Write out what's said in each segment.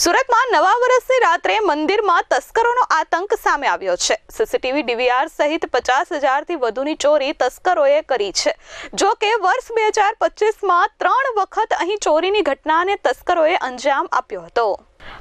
સુરતમાં નવા વર્ષની રાત્રે મંદિરમાં તસ્કરોનો આતંક સામે આવ્યો છે. સીસીટીવી ડીવીઆર સહિત પચાસ હજારથી વધુની ચોરી તસ્કરોએ કરી છે. જો કે વર્ષ બે હજાર પચીસમાં ત્રણ વખત અહીં ચોરીની ઘટનાને તસ્કરોએ અંજામ આપ્યો હતો.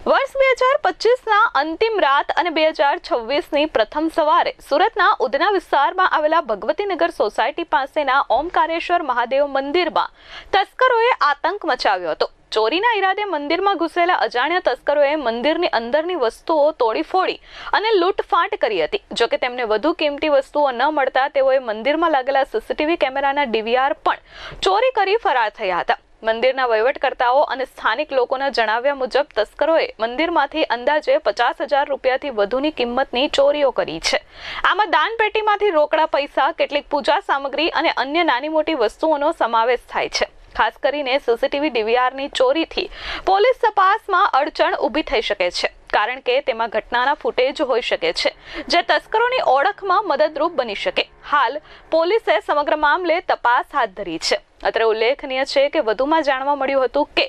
વર્ષ બે હજાર પચીસના અંતિમ રાત અને બે હજાર છવ્વીસની પ્રથમ સવારે સુરતના ઉધના વિસ્તારમાં આવેલા ભગવતીનગર સોસાયટી પાસેના ઓમકારેશ્વર મહાદેવ મંદિરમાં તસ્કરોએ આતંક મચાવ્યો હતો. ચોરીના ઈરાદે મંદિરમાં ઘૂસેલા અજાણ્યા તસ્કરોએ મંદિરની અંદરની વસ્તુઓ તોડી ફોડી અને લૂંટફાટ કરી હતી. જોકે તેમને વધુ કિંમતી વસ્તુઓ ન મળતા તેઓએ મંદિરમાં લાગેલા સીસીટીવી કેમેરાના ડીવીઆર પણ ચોરી કરી ફરાર થયા હતા. મંદિરના વહીવટકર્તાઓ અને સ્થાનિક લોકોના જણાવ્યા મુજબ તસ્કરોએ મંદિરમાંથી અંદાજે પચાસ હજાર રૂપિયાથી વધુની કિંમતની ચોરીઓ કરી છે. આમાં દાનપેટીમાંથી રોકડા પૈસા, કેટલીક પૂજા સામગ્રી અને અન્ય નાની મોટી વસ્તુઓનો સમાવેશ થાય છે. ખાસ કરીને સીસીટીવી ડીવીઆરની ચોરીથી પોલીસ તપાસમાં અડચણ ઊભી થઈ શકે છે. કારણ કે તેમાં ઘટનાના ફૂટેજ હોઈ શકે છે, જે તસ્કરોની ઓળખમાં મદદરૂપ બની શકે. હાલ પોલીસે સમગ્ર મામલે તપાસ હાથ ધરી છે. અત્રે ઉલ્લેખનીય છે કે વધુમાં જાણવા મળ્યું હતું કે,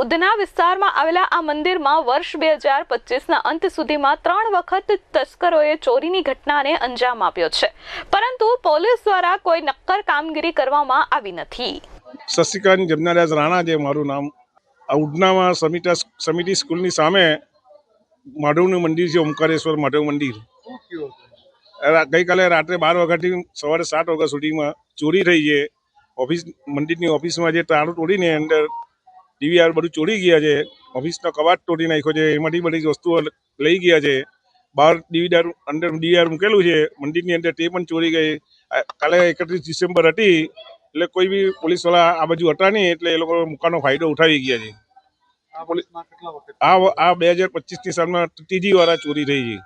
ઉધના વિસ્તારમાં આવેલા આ મંદિરમાં વર્ષ બે હજાર પચીસના અંત સુધીમાં ત્રણ વખત તસ્કરોએ ચોરીની ઘટનાને અંજામ આપ્યો છે. પરંતુ પોલીસ દ્વારા કોઈ નક્કર કામગીરી કરવામાં આવી નથી. શશિકાંત જમનાદાસ રાણા જે મારું નામ, આ ઉડનામાં સમિતા સમિતિ સ્કૂલની સામે માધવનું મંદિર છે ઓમકારેશ્વર માધવ મંદિર. ગઈકાલે રાત્રે બાર વાગ્યાથી સવારે સાત વાગ્યા સુધીમાં ચોરી થઈ છે. ઓફિસ મંદિરની ઓફિસમાં જે તાળું તોડીને અંદર ડીવીઆર બધું ચોરી ગયા છે. ઓફિસનો કબાટ તોડી નાખ્યો છે. એમાંથી બધી વસ્તુઓ લઈ ગયા છે. બહાર ડીવીઆર અંદર ડીવીઆર મૂકેલું છે. મંદિરની અંદર તે પણ ચોરી ગઈ. કાલે એકત્રીસ ડિસેમ્બર હતી. એટલે કોઈ બી પોલીસવાળા આ બાજુ હતા નહીં એટલે એ લોકો મુકાનો ફાયદો ઉઠાવી ગયા છે. આ બે હજાર પચીસની સાલમાં ત્રીજી વાર આ ચોરી થઈ છે.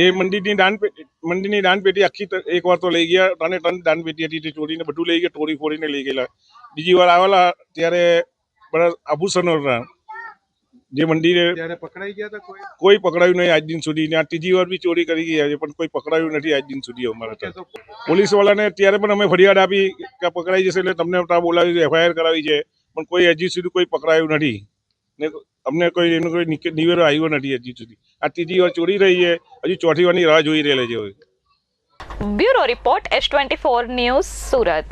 એ મંદિરની દાન મંદિરની દાન પેટી આખી એક વાર તો લઈ ગયા ત્રણે ત્રણ દાન પેટી હતી તે ચોરીને બધું લઈ ગયા તોડી ફોડીને લઈ ગયેલા. બીજી વાર આવેલા ત્યારે બધા આભૂષણો જે મંદિરે પકડાઈ ગયા હતા કોઈ? પકડાયું નહીં આજ દિન સુધી ને આ ત્રીજી વાર બી ચોરી કરી ગયા છે પણ કોઈ પકડાયું નથી આજ દિન સુધી અમારે ત્યાં પોલીસ વાળાને ત્યારે પણ અમે ફરિયાદ આપી કે પકડાઈ જશે એટલે તમને બોલાવી છે એફઆઈઆર કરાવી છે. પણ કોઈ હજી સુધી કોઈ પકડાયું નથી. ને અમને કોઈ, એનો કોઈ નિવેરો આવ્યો નથી હજી સુધી. આ ત્રીજી વાર ચોરી રહી છે. હજી ચોથી વારની રાહ જોઈ રહેલા છે bureau report S twenty four news Surat.